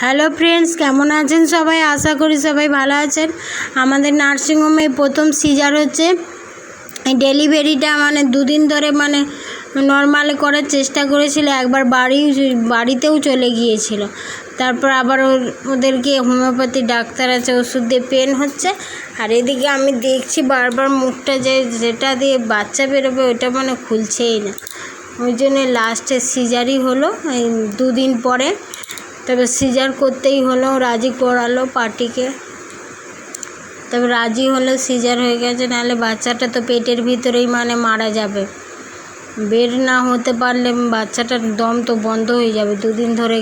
Hello friends কেমন আছেন সবাই? আশা করি সবাই ভালো আছেন। আমাদের নার্সিংহোমে প্রথম সিজার হচ্ছে। ডেলিভারিটা মানে দুদিন ধরে মানে নর্মাল করার চেষ্টা করেছিল। একবার বাড়ি বাড়িতেও চলে গিয়েছিল। তারপর আবার ওদেরকে হোমিওপ্যাথি ডাক্তার আছে, ওষুধ দিয়ে পেন হচ্ছে। আর এদিকে আমি দেখছি বারবার মুখটা যে যেটা দিয়ে বাচ্চা বেরোবে ওটা মানে খুলছেই না। ওই জন্য লাস্টে সিজারই হলো। এই দুদিন পরে। তবে সিজার করতেই হলো, রাজি করালো পার্টিকে। তবে রাজি হলো সিজার হয়ে গেছে, নাহলে বাচ্চাটা তো পেটের ভিতরেই মানে মারা যাবে। বের না হতে পারলে বাচ্চাটার দম তো বন্ধ হয়ে যাবে। দুদিন ধরে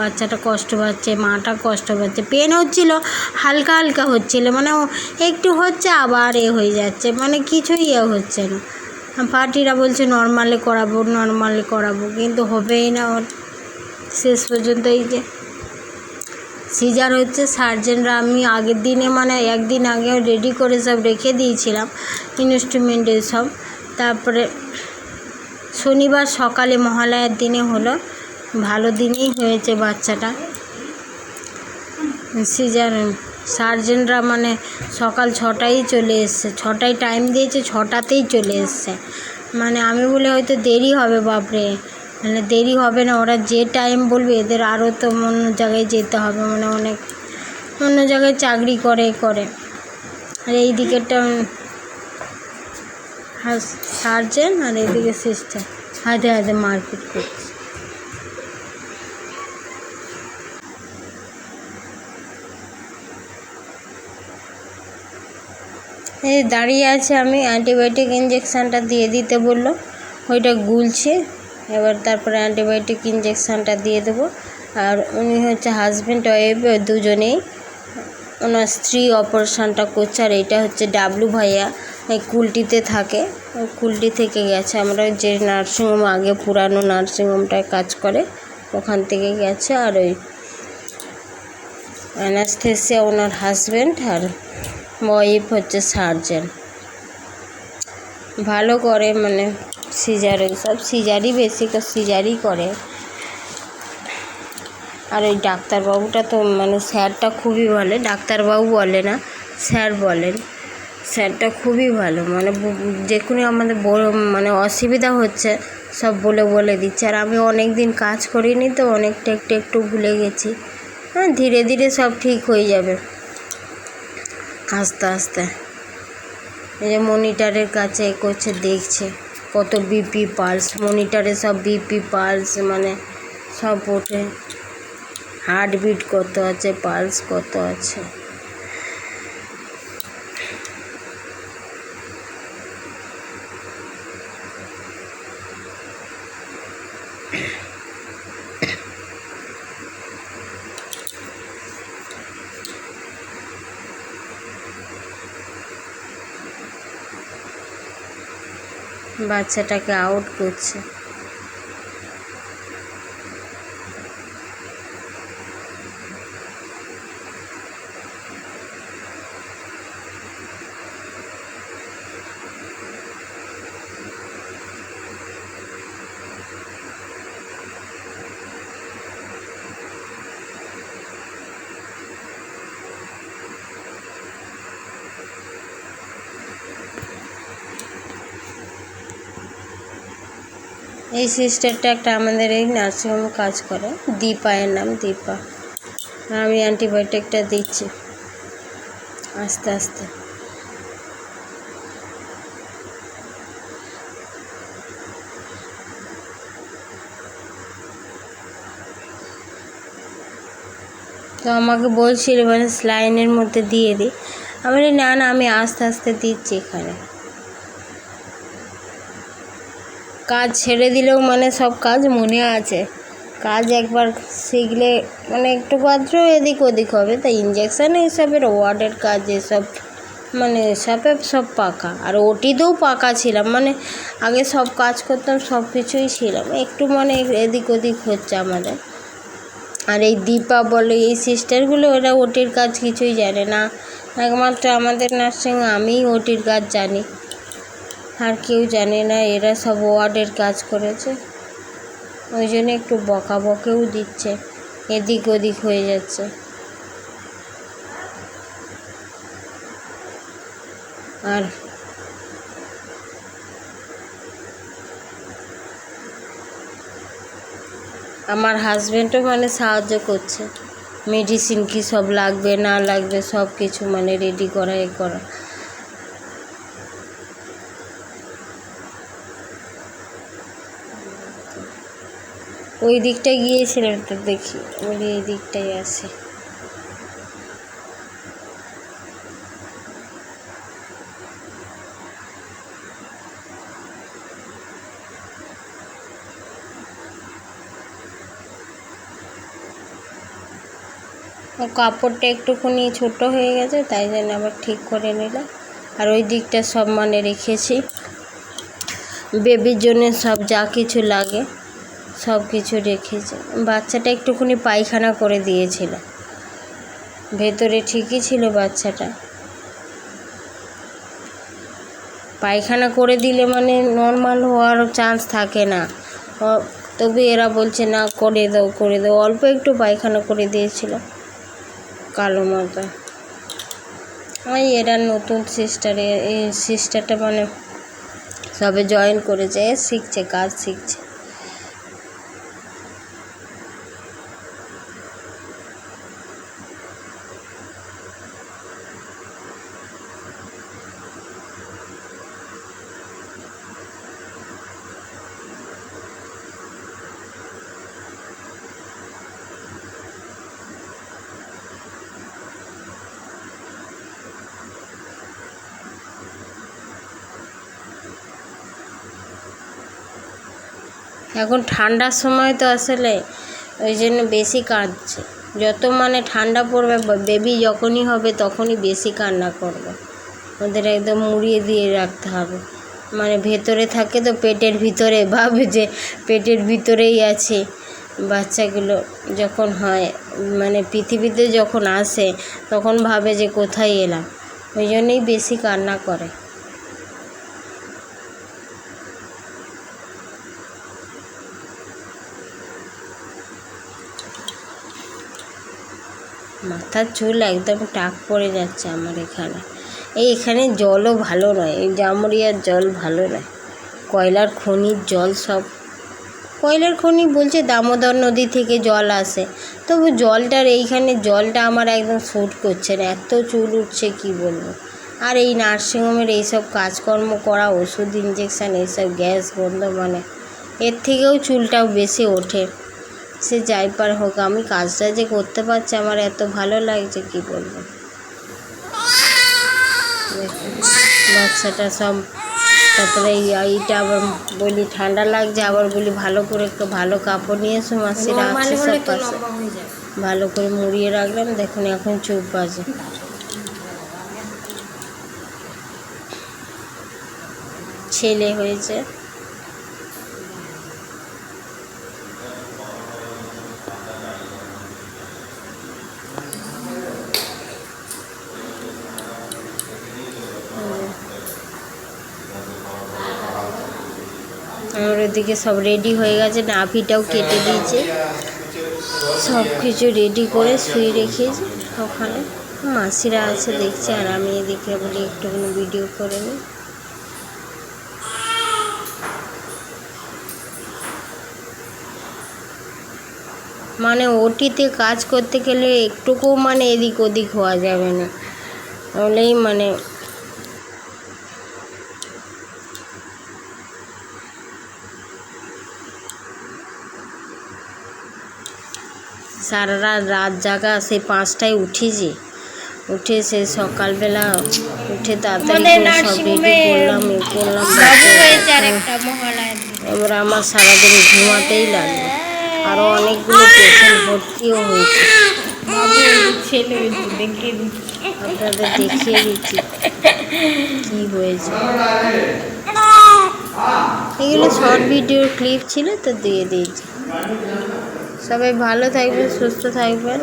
বাচ্চাটা কষ্ট পাচ্ছে, মাটা কষ্ট পাচ্ছে, পেন হচ্ছিল, হালকা হালকা হচ্ছিল মানে একটু হচ্ছে আবার এ হয়ে যাচ্ছে মানে কিছুই এ হচ্ছে না। পার্টিরা বলছে নর্মালি করাবো নর্মালি করাবো, কিন্তু হবেই না। ওর শেষ পর্যন্ত এই যে সিজার হচ্ছে, সার্জেনরা আমি আগের দিনে মানে একদিন আগে রেডি করে সব রেখে দিয়েছিলাম ইনস্ট্রুমেন্ট সব। তারপরে শনিবার সকালে মহালয়ার দিনে হলো, ভালো দিনেই হয়েছে বাচ্চাটা। সিজার, সার্জেনরা মানে সকাল ছটায় চলে এসছে, ছটায় টাইম দিয়েছে, ছটাতেই চলে এসছে। মানে আমি বলে হয়তো দেরি হবে, বাপরে। মানে দেরি হবে না, ওরা যে টাইম বলবে এদের আরও তো অন্য জায়গায় যেতে হবে মানে অনেক অন্য জায়গায় চাকরি করে করে। আর এই দিকেরটা সার্জেন আর এইদিকে সিস্টার হাতে হাতে মারপিট করছে। এই দাঁড়িয়ে আছে আমি অ্যান্টিবায়োটিক ইঞ্জেকশানটা দিয়ে দিতে বলল, ওইটা গুলছে। এবার তারপরে অ্যান্টিবায়োটিক ইঞ্জেকশানটা দিয়ে দেবো। আর উনি হচ্ছে হাজব্যান্ড ওয়াইফ দুজনেই। ওনার স্ত্রী অপারেশানটা করছে, আর এটা হচ্ছে ডাবলু ভাইয়া। কুলটিতে থাকে। কুলটি থেকে গেছে। আমরা যে নার্সিংহোম আগে পুরানো নার্সিংহোমটায় কাজ করে, ওখান থেকে গেছে। আর ওই অ্যানাস্থেসিয়া ওনার হাজব্যান্ড আর ওয়াইফ হচ্ছে সার্জেন ভালো করে মানে সিজার ওই সব সিজারই বেশি সিজারই করে। আর ওই ডাক্তারবাবুটা তো মানে স্যারটা খুবই ভালো, ডাক্তারবাবু বলে না, স্যার বলেন। স্যারটা খুবই ভালো মানে যে কোনো আমাদের মানে অসুবিধা হচ্ছে, সব বলে বলে দিচ্ছে। আর আমি অনেক দিন কাজ করিনি তো, অনেকটা একটু একটু ভুলে গেছি। হ্যাঁ ধীরে ধীরে সব ঠিক হয়ে যাবে। আস্তে আস্তে। এই যে মনিটরের কাছে এ করছে, দেখছে। কত বিপি পালস মনিটারে সব বিপি পালস মানে সব ওঠে। হার্টবিট কত আছে পালস কত আছে। বাচ্চাটাকে আউট করছে। এই সিস্টারটা একটা আমাদের এই নার্সিংহোমে কাজ করে। দীপা এর নাম দীপা। আমি অ্যান্টিবায়োটিকটা দিচ্ছি। আস্তে আস্তে। তো আমাকে বলছিল মানে স্লাইনের মধ্যে দিয়ে দিই আমি না না, আমি আস্তে আস্তে দিচ্ছি এখানে। কাজ ছেড়ে দিলেও মানে সব কাজ মনে আছে। কাজ একবার শিখলে মানে একটু মাত্র এদিক ওদিক হবে। তাই ইঞ্জেকশান এসবের ওয়ার্ডের কাজ এসব মানে এসবে সব পাকা। আর ওটিতেও পাকা ছিলাম। মানে আগে সব কাজ করতাম, সব কিছুই ছিলাম। একটু মানে এদিক ওদিক হচ্ছে আমাদের। আর এই দীপা বলে এই সিস্টারগুলো ওরা ওটির কাজ কিছুই জানে না। একমাত্র আমাদের নার্সিং আমিই ওটির কাজ জানি। আর কেউ জানে না এরা সব ওয়ার্ডের কাজ করেছে। ওই জন্য একটু বকা বকেও দিচ্ছে। এদিক ওদিক হয়ে যাচ্ছে। আর আমার হাজব্যান্ডও মানে সাহায্য করছে। মেডিসিন কি সব লাগবে, না লাগবে, সব কিছু মানে রেডি করা এ করা। ওই দিকটায় গিয়েছিলাম তো দেখি, বলি এই দিকটাই আছে। কাপড়টা একটুখানি ছোট হয়ে গেছে, তাই জন্য আবার ঠিক করে নিলাম। আর ওই দিকটা সব মানে রেখেছি। বেবির জন্য সব যা কিছু লাগে। সব কিছু রেখেছে। বাচ্চাটা একটুখানি পায়খানা করে দিয়েছিল। ভেতরে ঠিকই ছিল বাচ্চাটা। পায়খানা করে দিলে মানে নর্মাল হওয়ার চান্স থাকে না। তবু এরা বলছে, না, করে দাও করে দাও। অল্প একটু পায়খানা করে দিয়েছিল। কালো মতো ওই এরা নতুন সিস্টারে এই সিস্টারটা মানে সবে জয়েন করেছে। শিখছে, কাজ শিখছে। এখন ঠান্ডার সময় তো আসলে ওই জন্য বেশি কাঁদছে। যত মানে ঠান্ডা পড়বে বেবি যখনই হবে তখনই বেশি কান্না করবে। ওদের একদম মুড়িয়ে দিয়ে রাখতে হবে। মানে ভেতরে থাকে তো পেটের ভিতরে, ভাবে যে পেটের ভিতরেই আছে। বাচ্চাগুলো যখন হয় মানে পৃথিবীতে যখন আসে, তখন ভাবে যে কোথায় এলাম। ওই জন্যই বেশি কান্না করে। মাথার চুল একদম টাক পড়ে যাচ্ছে আমার এখানে। এই এখানে জলও ভালো নয়, এই জামুরিয়ার জল ভালো নয়। কয়লার খনির জল সব, কয়লার খনি বলছে দামোদর নদী থেকে জল আসে। তবু জলটার এইখানে জলটা আমার একদম শ্যুট করছে না, এত চুল উঠছে কি বলব? আর এই নার্সিংহোমের এইসব কাজকর্ম করা, ওষুধ ইঞ্জেকশান এইসব গ্যাস বন্ধ মানে এর থেকেও চুলটাও বেশি ওঠে। সে যাই পার হোক আমি কাজটা যে করতে পারছি আমার এত ভালো লাগছে কি বলব? বাচ্চাটা সব তারপরে এই এইটা আবার বলি ঠান্ডা লাগছে আবার বলি ভালো করে একটু ভালো কাপড় নিয়ে এসো মাসিরা আছে সব পাশে। ভালো করে মুড়িয়ে রাখলাম দেখুন এখন চুপ আছে। ছেলে হয়েছে আমার ওদিকে সব রেডি হয়ে গেছে, নাভিটাও কেটে দিয়েছে। সব কিছু রেডি করে শুয়ে রেখেছি ওখানে। মাসিরা আছে দেখছে, আর আমি এদিকে বলি একটুখানি ভিডিও করে নিই। মানে ওটিতে কাজ করতে গেলে একটুকুও মানে এদিক ওদিক হওয়া যাবে না। হলেই মানে সারা রাত রাত জাগা সেই পাঁচটায় উঠেছি উঠে সে সকালবেলা উঠে তাড়াতাড়ি করে সব রেডি করলাম এ করলাম এবার আমার সারাদিন ঘুমাতেই লাগল। আরও অনেকগুলো পেশেন্ট ভর্তিও হয়েছে। আপনাদের দেখিয়ে দিচ্ছি। কি হয়েছে? এগুলো শর্ট ভিডিওর ক্লিপ ছিল তো দিয়ে দিয়েছি। সবাই ভালো থাকবেন, সুস্থ থাকবেন।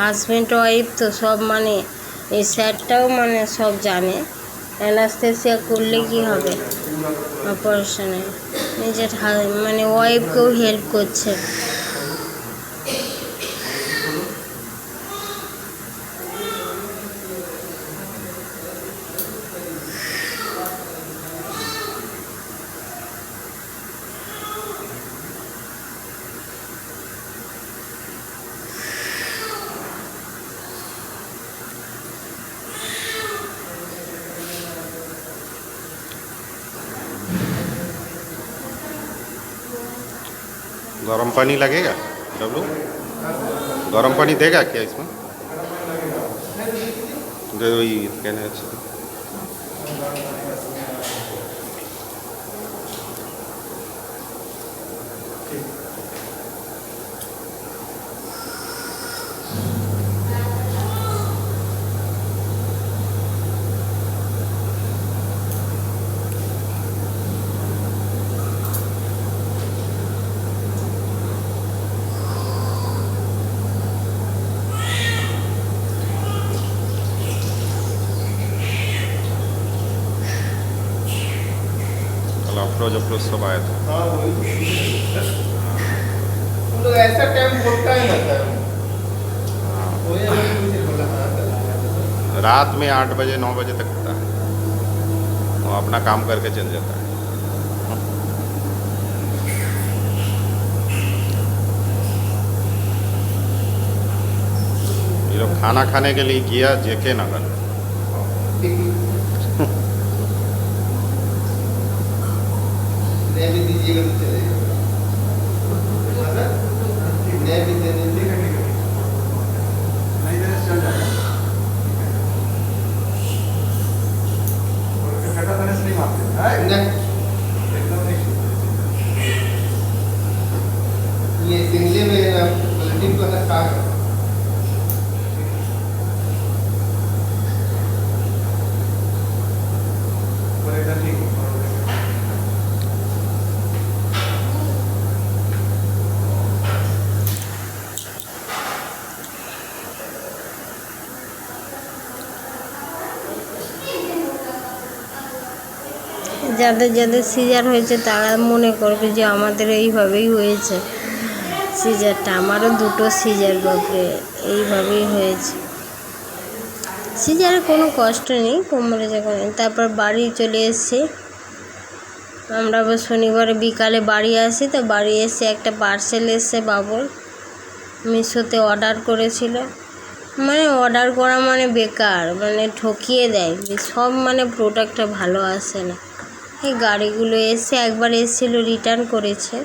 হাজব্যান্ড ওয়াইফ তো সব মানে এই স্যারটাও মানে সব জানে। অ্যানাস্থেসিয়া করলে কি হবে? অপারেশনে নিজের মানে ওয়াইফকেও হেল্প করছে। गरम पानी लगेगा? डब्लू? गर्म पानी देगा क्या इसमें? दे वही कहने अच्छा अफरोज अफरोज सब आया था हाँ वही ऐसा टाइम बोलता है ना हाँ सर। रात में आठ बजे नौ बजे तक होता है। वो अपना काम करके चल जाता है। ये लोग खाना खाने के लिए किया जेके नगर। ustedes. যাদের যাদের সিজার হয়েছে তারা মনে করবে যে আমাদের এইভাবেই হয়েছে। সিজারটা আমারও দুটো সিজার বাপরে, এইভাবেই হয়েছে। সিজারে কোনো কষ্ট নেই, কোমরে যখন, তারপর বাড়ি চলে এসেছি। আমরা আবার শনিবারে বিকালে বাড়ি আসি, তো বাড়ি এসে একটা পার্সেল এসছে বাবুর। মিশোতে অর্ডার করেছিল। মানে অর্ডার করা মানে বেকার মানে ঠকিয়ে দেয়। সব মানে প্রোডাক্টটা ভালো আসে না। এই গাড়িগুলো এসে একবার এসেছিল রিটার্ন করেছে।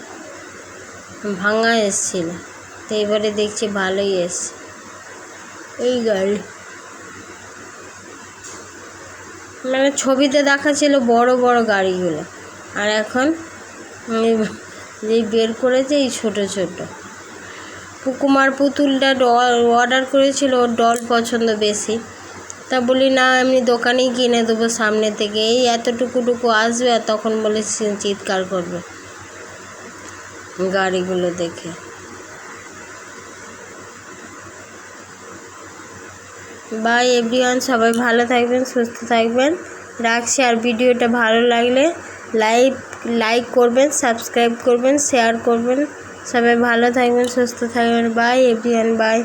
ভাঙা এসেছিল। তো এবারে দেখছি ভালোই এসছে। এই গাড়ি। মানে ছবিতে দেখাচ্ছিল বড় বড় গাড়িগুলো। আর এখন যেই বের করেছে এই ছোট ছোট। পুকুমার পুতুলটা অর্ডার করেছিল, ওর ডল পছন্দ বেশি। তা বলি, না, এমনি দোকানেই কিনে দেবো সামনে থেকে। এই এতটুকু টুকু আসবে আর তখন বলে চিৎকার করবে গাড়িগুলো দেখে। বাই এভরিওয়ান, সবাই ভালো থাকবেন, সুস্থ থাকবেন। রাখছি আর ভিডিওটা ভালো লাগলে লাইক লাইক করবেন, সাবস্ক্রাইব করবেন, শেয়ার করবেন। সবাই ভালো থাকবেন, সুস্থ থাকবেন। Bye everyone, bye.